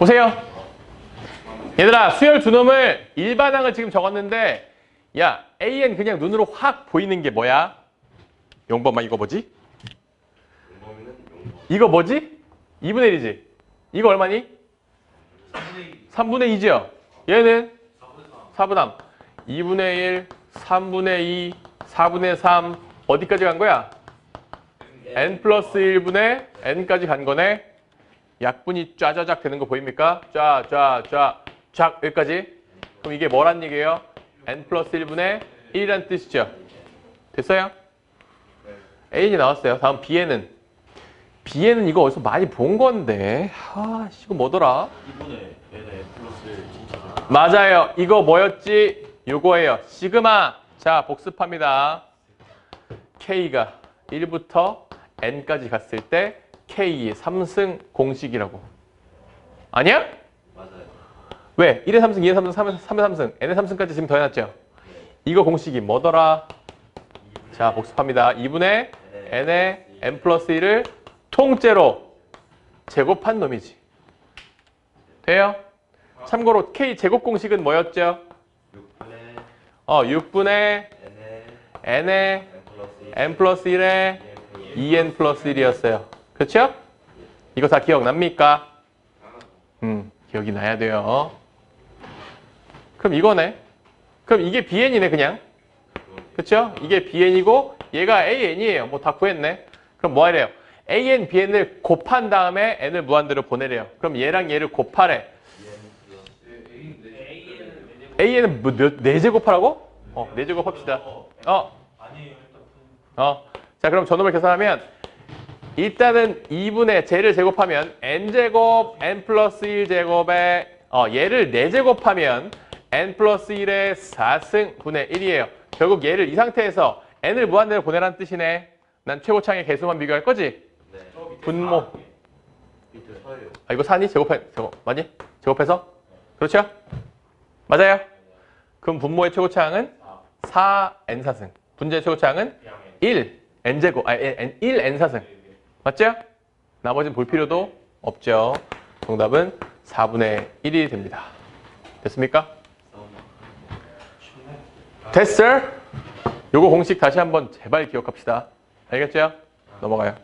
보세요. 얘들아, 수열 두 놈을 일반항을 지금 적었는데, 야, AN 그냥 눈으로 확 보이는 게 뭐야? 용범아, 이거 뭐지? 이거 뭐지? 2분의 1이지? 이거 얼마니? 3분의 2죠? 얘는? 4분의 3. 2분의 1, 3분의 2, 4분의 3. 어디까지 간 거야? n 플러스 1분의 n까지 간 거네. 약분이 쫙쫙쫙 되는 거 보입니까? 쫙, 쫙, 쫙, 쫙 여기까지. 그럼 이게 뭐란 얘기예요? n 플러스 1분의 1이란 뜻이죠. 됐어요? a이 나왔어요. 다음 b에는 b에는 이거 어디서 많이 본 건데. 아, 씨, 이거 뭐더라? 이번에 얘네 플러스 맞아요. 이거 뭐였지? 요거예요. 시그마. 자, 복습합니다. K가 1부터 N까지 갔을 때 K의 3승 공식이라고. 아니야? 맞아요. 왜? 1의 3승, 2의 3승, 3의 3승, N의 3승까지 지금 더해놨죠? 이거 공식이 뭐더라? 자, 복습합니다. 2분의 N의 N 플러스 1을 통째로 제곱한 놈이지. 돼요? 참고로 K 제곱 공식은 뭐였죠? 6분의 어, 6분의 n의 n의 n 플러스 1 n 플러스 1의 2n 플러스 1이었어요. 그렇죠? 이거 다 기억납니까? 음, 기억이 나야 돼요. 그럼 이거네. 그럼 이게 bn이네 그냥. 그렇죠? 이게 bn이고 얘가 an이에요. 뭐 다 구했네. 그럼 뭐 하래요? an, bn을 곱한 다음에 n을 무한대로 보내래요. 그럼 얘랑 얘를 곱하래. an은 뭐, 몇, 4제곱하라고? 어, 4제곱 합시다. 어, 어. 자, 그럼 저놈을 계산하면 일단은 2분의 쟤를 제곱하면 n제곱 n 플러스 1제곱에 어, 얘를 4제곱하면 n 플러스 1의 4승 분의 1이에요. 결국 얘를 이 상태에서 n을 무한대로 보내라는 뜻이네. 난 최고창의 개수만 비교할 거지? 네. 분모. 서예요. 아, 이거 산이 제곱해, 제곱, 맞니? 제곱해서? 그렇죠? 맞아요. 그럼 분모의 최고차항은 4n 사승. 분자의 최고차항은 1 n 제곱, 아, n, 1 n 사승. 맞죠? 나머지는 볼 필요도 없죠. 정답은 4분의 1이 됩니다. 됐습니까? 됐어? 요거 공식 다시 한번 제발 기억합시다. 알겠죠? 넘어가요.